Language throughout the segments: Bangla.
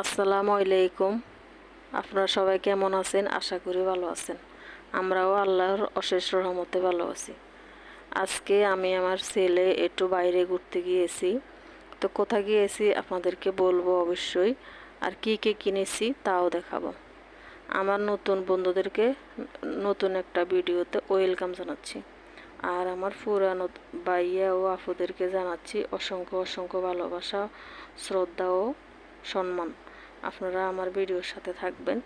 আসসালামু আলাইকুম। আপনারা সবাই কেমন আছেন? আশা করি ভালো আছেন। আমরাও আল্লাহর অশেষ রহমতে ভালো আছি। আজকে আমি আমার ছেলে একটু বাইরে ঘুরতে গিয়েছি। তো কোথায় গিয়েছি আপনাদেরকে বলব অবশ্যই। আর কি কি কিনেছি তাও দেখাবো। আমার নতুন বন্ধুদেরকে নতুন একটা ভিডিওতে ওয়েলকাম জানাচ্ছি। আর আমার পুরানো ভাইয়া ও আপুদেরকে জানাচ্ছি অসংখ্য অসংখ্য ভালোবাসা, শ্রদ্ধা ও সম্মান। আপনারা আমার ভিডিওর সাথে থাকবেন।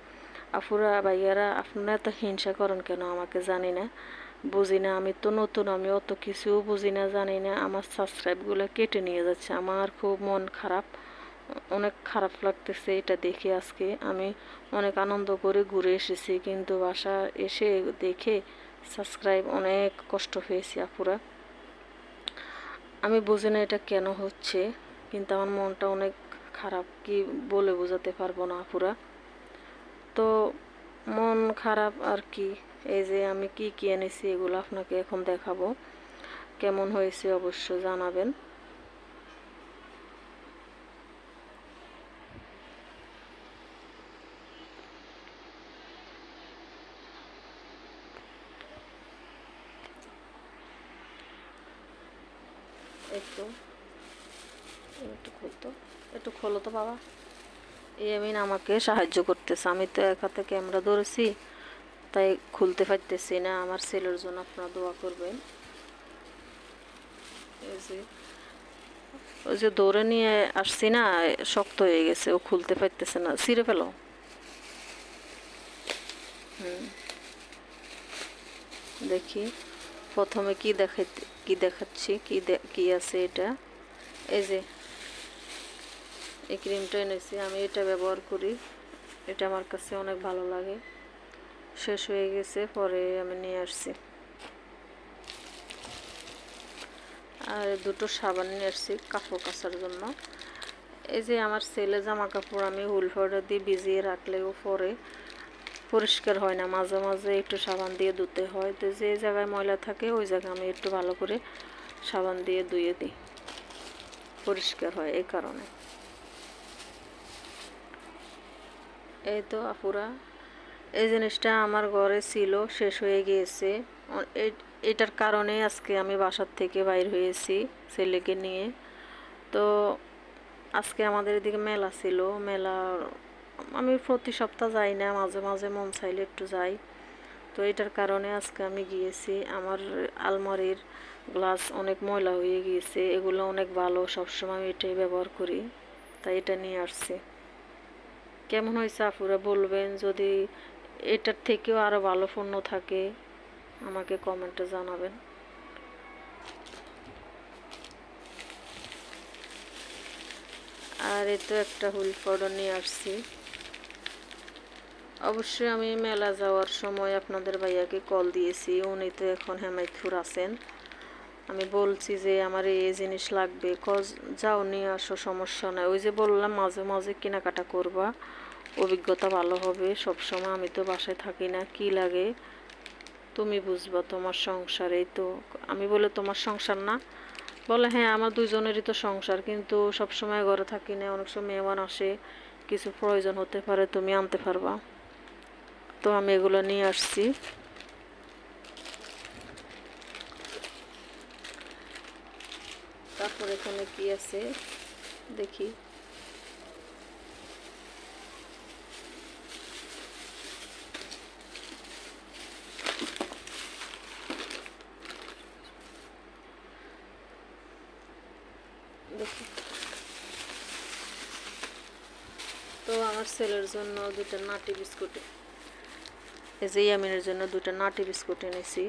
আপুরা, ভাইয়ারা, আপনারা এত হিংসা করেন কেন? আমাকে জানি না। বুঝি না, আমি তো নতুন, আমি অত কিছুও বুঝি না, জানি না। আমার সাবস্ক্রাইবগুলো কেটে নিয়ে যাচ্ছে। আমার খুব মন খারাপ। অনেক খারাপ লাগতেছে এটা দেখে আজকে। আমি অনেক আনন্দ করে ঘুরে এসেছি, কিন্তু বাসা এসে দেখে সাবস্ক্রাইব অনেক কষ্ট পেয়েছি আপুরা। আমি বুঝি না এটা কেন হচ্ছে, কিন্তু আমার মনটা অনেক খারাপ কি বলে বোঝাতে পারব না আপুরা তো মন খারাপ আর কি, এই যে আমি কি কি এনেছি এগুলো আপনাকে এখন দেখাবো। কেমন হয়েছে অবশ্য জানাবেন। একটু একটু খুলতো। একটু খোলো তো বাবা। এই ইয়ামিন আমাকে সাহায্য করতেছে। আমি তো এক হাতে ক্যামেরা ধরেছি, তাই খুলতে পারতেছি না। আমার ছেলের জন্য আপনারা দোয়া করবেন। এই যে, ওই যে দৌড়ে নিয়ে আসছি না, শক্ত হয়ে গেছে, ও খুলতে পারতেছে না। ছিঁড়ে ফেলো। হুম। দেখি, প্রথমে কি দেখাই কি দেখাচ্ছি, কি কি আছে এটা? এই যে এই ক্রিমটা এনেছি। আমি এটা ব্যবহার করি। এটা আমার কাছে অনেক ভালো লাগে। শেষ হয়ে গেছে, পরে আমি নিয়ে আসছি। আর দুটো সাবান নিয়ে আসছি কাপড় কাচার জন্য। এই যে আমার ছেলে জামা কাপড় আমি হুল পাউডার দিয়ে ভিজিয়ে রাখলেও পরে পরিষ্কার হয় না। মাঝে মাঝে একটু সাবান দিয়ে ধুতে হয়। তো যে জায়গায় ময়লা থাকে, ওই জায়গায় আমি একটু ভালো করে সাবান দিয়ে ধুয়ে দিই। পরিষ্কার হয় এই কারণে। এই তো আপুরা, এই জিনিসটা আমার ঘরে ছিল, শেষ হয়ে গিয়েছে। এটার কারণে আজকে আমি বাসার থেকে বাইর হয়েছি ছেলেকে নিয়ে। তো আজকে আমাদের এদিকে মেলা ছিল, মেলা, আমি প্রতি সপ্তাহ যাই না, মাঝে মাঝে মন চাইলে একটু যাই। তো এটার কারণে আজকে আমি গিয়েছি, আমার আলমারির গ্লাস অনেক ময়লা হয়ে গিয়েছে, এগুলো অনেক ভালো, সবসময় আমি এটাই ব্যবহার করি, তাই এটা নিয়ে আসছি। কেমন হয়েছে আপুরা বলবেন যদি এটার থেকেও আরও ভালো পণ্য থাকে, আমাকে কমেন্টে জানাবেন। আর এ তো একটা হুইল পাউডার নিয়ে আসছি। অবশ্যই আমি মেলা যাওয়ার সময় আপনাদের ভাইয়াকে কল দিয়েছি, উনি তো এখন হেমাইথুর আছেন। আমি বলছি যে আমার এই জিনিস লাগবে, কজ যাও নিয়ে আসো, সমস্যা নাই। ওই যে বললাম, মাঝে মাঝে কেনাকাটা করবা, অভিজ্ঞতা ভালো হবে সব সময় আমি তো বাসায় থাকি না, কি লাগে? তুমি বুঝবা তোমার সংসার, এই তো। আমি বলে তোমার সংসার না? বলে হ্যাঁ আমার দুজনেরই তো সংসার, কিন্তু সব সময় ঘরে থাকি না, অনেক সময় মেহমান আসে, কিছু প্রয়োজন হতে পারে, তুমি আনতে পারবা। তো আমি এগুলো নিয়ে আসছি। তারপর এখানে কি আছে? দেখি। তো আমার ছেলের জন্য দুটো নাটি বিস্কুট, এই যে ইয়ামিনের জন্য দুটো নাটি বিস্কুট এনেছি।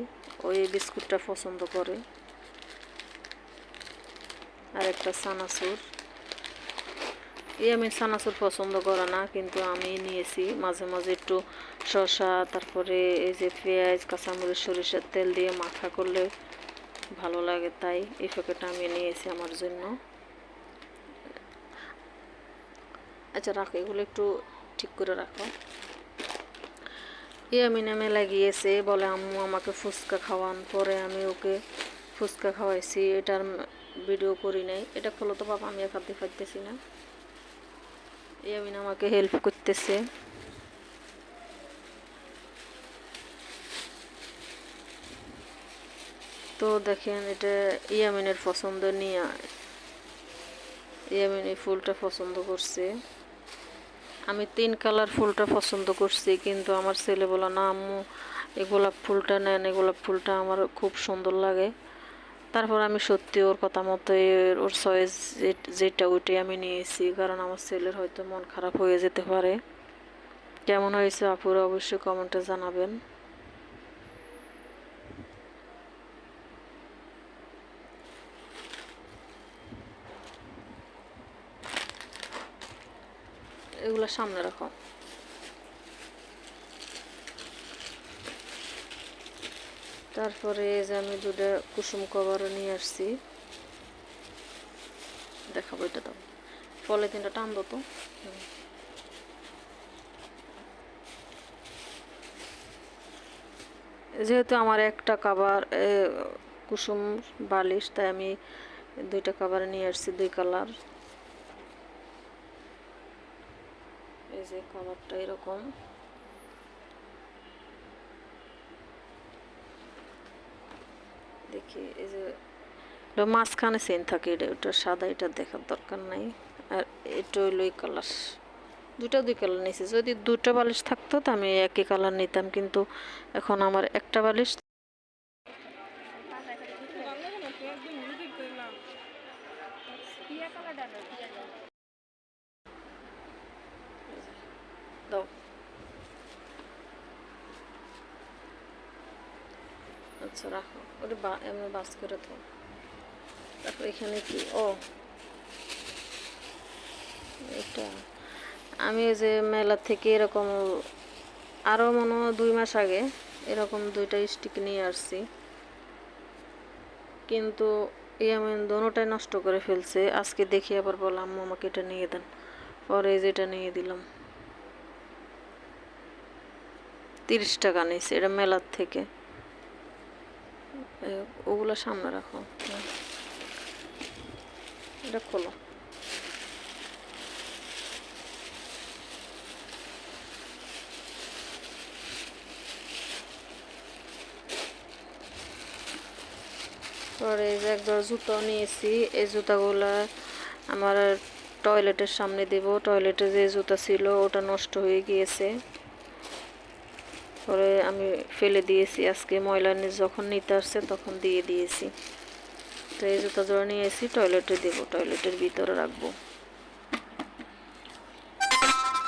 ওই বিস্কুটটা পছন্দ করে। আর একটা সানাসুর। এই আমি সানাসুর পছন্দ করে না, কিন্তু আমি নিয়েছি। মাঝে মাঝে একটু শসা, তারপরে এই যে পেঁয়াজ, কাঁচামরিচ, সরিষার তেল দিয়ে মাখা করলে ভালো লাগে। তাই এই প্যাকেটটা আমি নিয়েছি আমার জন্য। আচ্ছা রাখো, এগুলো একটু ঠিক করে রাখো। ইয়ামিনা মেলা গিয়েছে বলে আম্মু আমাকে ফুচকা খাওয়ান। পরে আমি ওকে ফুচকা খাওয়াইছি। এটার ভিডিও করি নাই। এটা খোলো তো বাবা, আমি এক হাতে ফাইতেছি না। ইয়ামিন আমাকে হেল্প করতেছে। তো দেখেন, এটা ইয়ামিনের পছন্দ নিয়ে ইয়ামিন এই ফুলটা পছন্দ করছে। আমি তিন কালার ফুলটা পছন্দ করছি, কিন্তু আমার ছেলে বলো না আম্মু এই গোলাপ ফুলটা নেন, এই গোলাপ ফুলটা আমার খুব সুন্দর লাগে। তারপর আমি সত্যি ওর কথা মতো ওর চয়েস যেটা ওইটাই আমি নিয়েছি, কারণ আমার ছেলের হয়তো মন খারাপ হয়ে যেতে পারে। কেমন হয়েছে আপুরা অবশ্যই কমেন্টে জানাবেন। এগুলো সামনে রাখো। তারপরে এই যে আমি দুটা কুসুম কভারও নিয়ে আসছি। দেখাবো এটা দাও ফলে তিনটা টান তো। যেহেতু আমার একটা কাবার কুসুম বালিশ, তাই আমি দুইটা কাবার নিয়ে আসছি, দুই কালার এই যে কালারটা এরকম। দেখি এই যে এটা মাঝখানে সেন থাকে, এটা ওটা সাদা, এটা দেখার দরকার নাই। আর এটা হইল ওই কালার দুটা দুই কালার নিয়েছি যদি দুটো বালিশ থাকতো তো আমি একই কালার নিতাম, কিন্তু এখন আমার একটা বালিশ দাও আচ্ছা রাখো। ওটা বা এমনি বাস করে তো। তারপর এখানে কি? ও। এটা। আমি ওই যে মেলা থেকে এরকম আরও মনে দুই মাস আগে এরকম দুইটা স্টিক নিয়ে আসছি। কিন্তু আমি দোনোটাই নষ্ট করে ফেলছে। আজকে দেখি আবার বললাম আমাকে এটা নিয়ে দেন। পরে এই যে এটা নিয়ে দিলাম। তিরিশ টাকা নিয়েছে, এটা মেলার থেকে। ওগুলো সামনে রাখো। এটা খোলো। পরে একবার জুতো নিয়েছি, এই জুতাগুলা আমার টয়লেটের সামনে দেব। টয়লেটে যে জুতা ছিল, ওটা নষ্ট হয়ে গিয়েছে। পরে আমি ফেলে দিয়েছি। আজকে ময়লা যখন নিতে আসছে তখন দিয়ে দিয়েছি। তো এই জুতা জোড়া নিয়ে এসি টয়লেটে দেবো। টয়লেটের ভিতরে রাখব।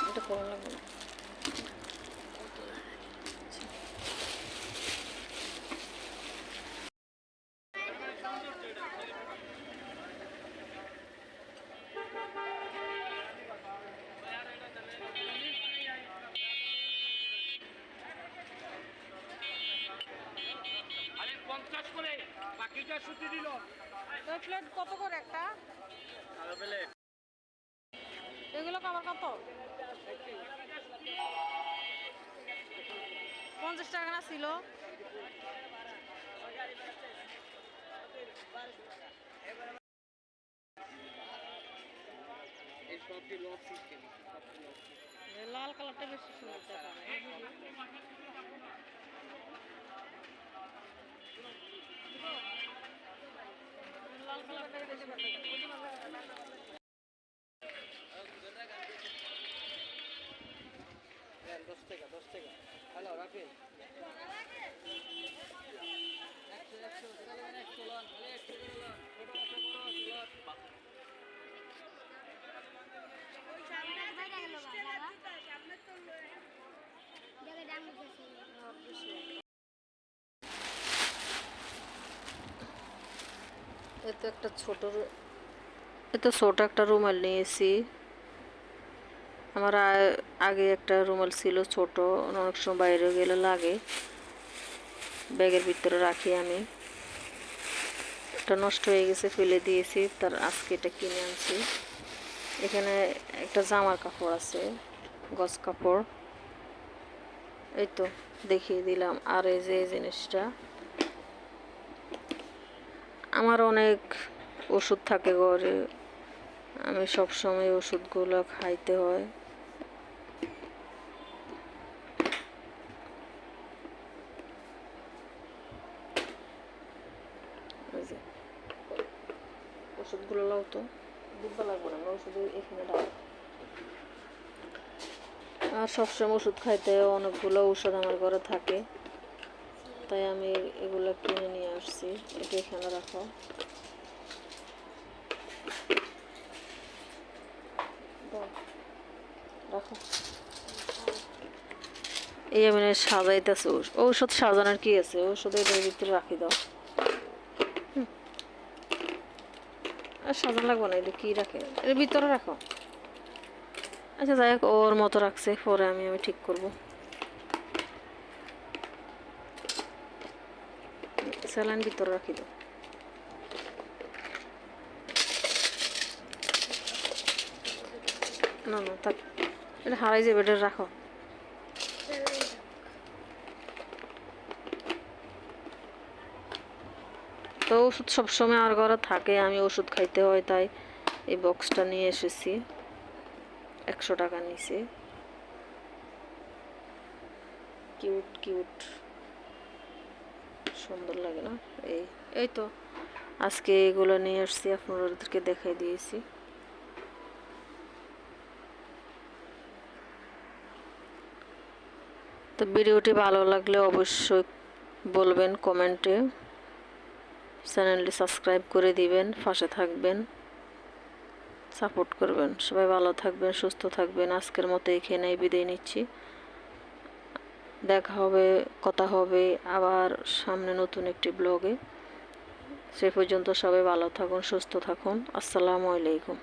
এটা করা লাগবে না। আরে পঞ্চাশ করে বাকিটা ছুটি দিল। ওই প্লেট কত করে একটা? এগুলো কাবার কত? পঞ্চাশ টাকা না ছিল? এই সবটি লক লাল কালারটা বেশি সুন্দর দেখা লাল কালারটা বেশি ভালো দশ টাকা দশ টাকা হ্যালো রাখেন এতো একটা ছোট এতো ছোট একটা রুমাল নিয়েছি আমার আগে একটা রুমাল ছিল ছোট অনেক সময় বাইরে গেলে লাগে। ব্যাগের ভিতরে রাখি আমি। এটা নষ্ট হয়ে গেছে, ফেলে দিয়েছি, তার আজকে এটা কিনে আনছি। এখানে একটা জামার কাপড় আছে গজ কাপড়। এই তো দেখিয়ে দিলাম, আর এই যে জিনিসটা। আমার অনেক ওষুধ থাকে ঘরে। আমি সবসময় ওষুধগুলো খাইতে হয়। ওষুধগুলো আর সবসময় ওষুধ খাইতে অনেকগুলো ওষুধ আমার ঘরে থাকে। তাই আমি এগুলো কিনে নিয়ে আসছি। এটা এখানে রাখো। রাখো। এই আমি সাজাইতেছে ঔষ- ঔষধ সাজানোর কি আছে? ঔষধ এটার ভিতরে রাখি দাও। আর সাজানো লাগবে না, এটা কি রাখে? এর ভিতরে রাখো। আচ্ছা যাই হোক, ওর মতো রাখছে, পরে আমি আমি ঠিক করব। স্যালাইন ভিতরে রাখি দাও না না থাক এটা হারাই যাবে, এটা রাখো। তো ওষুধ সবসময় আর ঘরে থাকে, আমি ওষুধ খাইতে হয়, তাই এই বক্সটা নিয়ে এসেছি। একশো টাকা নিছে কিউট কিউট। সুন্দর লাগে না। এই এই তো, আজকে এগুলো নিয়ে আসছি, আপনাদেরকে দেখাই দিয়েছি। তো ভিডিওটি ভালো লাগলে অবশ্যই বলবেন, কমেন্টে চ্যানেলটি সাবস্ক্রাইব করে দিবেন, পাশে থাকবেন, সাপোর্ট করবেন। সবাই ভালো থাকবেন, সুস্থ থাকবেন। আজকের মতো এখানেই বিদায় নিচ্ছি। দেখা হবে, কথা হবে, আবার সামনে নতুন একটি ব্লগে। সে পর্যন্ত সবাই ভালো থাকুন, সুস্থ থাকুন। আসসালামু আলাইকুম।